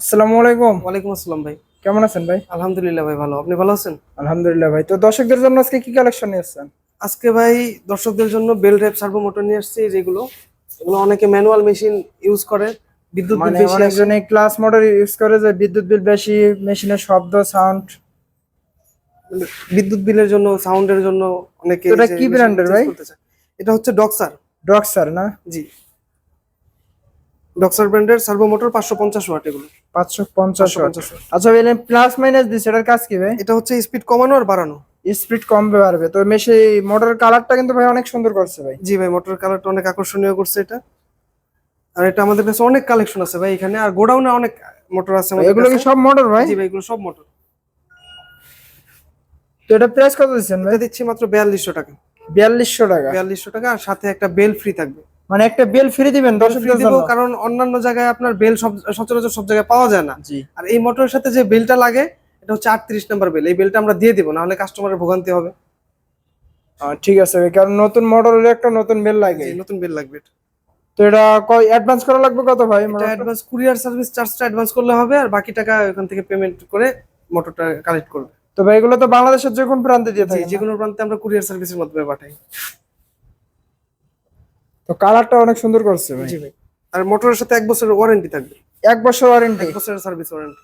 আসসালামু আলাইকুম। ওয়ালাইকুম আসসালাম ভাই। কেমন আছেন ভাই? আলহামদুলিল্লাহ ভাই ভালো। আপনি ভালো আছেন? আলহামদুলিল্লাহ ভাই। তো দর্শকদের জন্য আজকে কি কালেকশন নিয়ে এসেছেন আজকে ভাই দর্শকদের জন্য বেল টাইপ সার্ভো মোটর নিয়ে আসছি যেগুলো। এগুলো অনেকে ম্যানুয়াল মেশিন ইউজ করে বিদ্যুৎ বিল মানে বেশি। অনেকজন ক্লাস মোটর ইউজ করে যে বিদ্যুৎ বিল বেশি মেশিনের শব্দ সাউন্ড বিদ্যুৎ বিলের জন্য সাউন্ডের জন্য অনেকে এটা কি change ভাই? এটা হচ্ছে ডক্সার ডক্সার না? জি। ডক্সার ব্র্যান্ডের সার্ভো মোটর পাঁচশো পঞ্চাশ ওয়াট এগুলো। পাঁচশো পঞ্চাশ পাঁচশো পঞ্চাশ watt। আচ্ছা ভাই প্লাস মাইনাস দিচ্ছে এটার কাজ কি ভাই? এটা হচ্ছে স্পিড কমানো আর বাড়ানো। স্পিড কমবে বাড়বে। তো মেশি মোটরের কালারটা কিন্তু ভাই অনেক সুন্দর করছে ভাই। জি ভাই মোটর কালারটা অনেক আকর্ষণীয় করছে এটা। আর এটা আমাদের কাছে অনেক কালেকশন আছে ভাই এখানে আর গোডাউনে অনেক মোটর আছে এগুলো কি সব মোটর ভাই? জি ভাই এগুলো সব মোটর তো এটা প্রাইস কত দিচ্ছেন ভাই? এটা দিচ্ছি মাত্র বিয়াল্লিশশো টাকা। বিয়াল্লিশশো টাকা। বিয়াল্লিশশো টাকা আর সাথে একটা বেল ফ্রি থাকবে। মানে একটা বেল ফ্রি দিবেন দর্শকদের জন্য। কারণ অন্যান্য জায়গায় আপনার বেল সচরাচর সব জায়গায় পাওয়া যায় না। আর এই মোটরের সাথে যে বেলটা লাগে এটা হচ্ছে আটত্রিশ নাম্বার বেল। এই বেলটা আমরা দিয়ে দিব না হলে কাস্টমারের ভোগান্তি হবে। ঠিক আছে কারণ নতুন মডেল হলে একটা নতুন বেল লাগে। নতুন বেল লাগবে তো এটা কয় অ্যাডভান্স করা লাগবে কত ভাই মোটামুটি? অ্যাডভান্স কুরিয়ার সার্ভিস চার্জটা অ্যাডভান্স করলে হবে আর বাকি টাকা ওখান থেকে পেমেন্ট করে মোটরটা কালেক্ট করবে। তো ভাই এগুলো তো বাংলাদেশের যে কোন প্রান্তে দিয়ে থাকে যে কোনো প্রান্তে আমরা কুরিয়ার সার্ভিসের মাধ্যমে পাঠাই। তো কালারটা অনেক সুন্দর করছে ভাই। জি ভাই। আর মোটরের সাথে এক বছরের ওয়ারেন্টি থাকবে। এক বছর ওয়ারেন্টি। এক বছরের সার্ভিস ওয়ারেন্টি।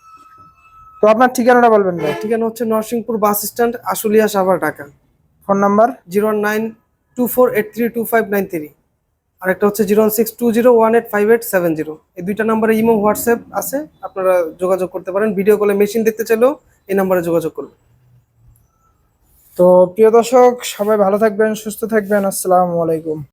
তো আপনার ঠিকানাটা বলবেন ভাই। ঠিকানা হচ্ছে Narsingpur bus stand Ashulia Savar Dhaka. Phone number? Zero nine two four eight three two five nine three. আর একটা হচ্ছে zero six two zero one eight five eight seven zero. এই দুইটা নাম্বারে ইমো হোয়াটসঅ্যাপ আছে আপনারা যোগাযোগ করতে পারেন। ভিডিও কলে মেশিন দেখতে চাইলেও এই নাম্বারে যোগাযোগ করবেন তো প্রিয় দর্শক সবাই ভালো থাকবেন সুস্থ থাকবেন। আসসালামু আলাইকুম।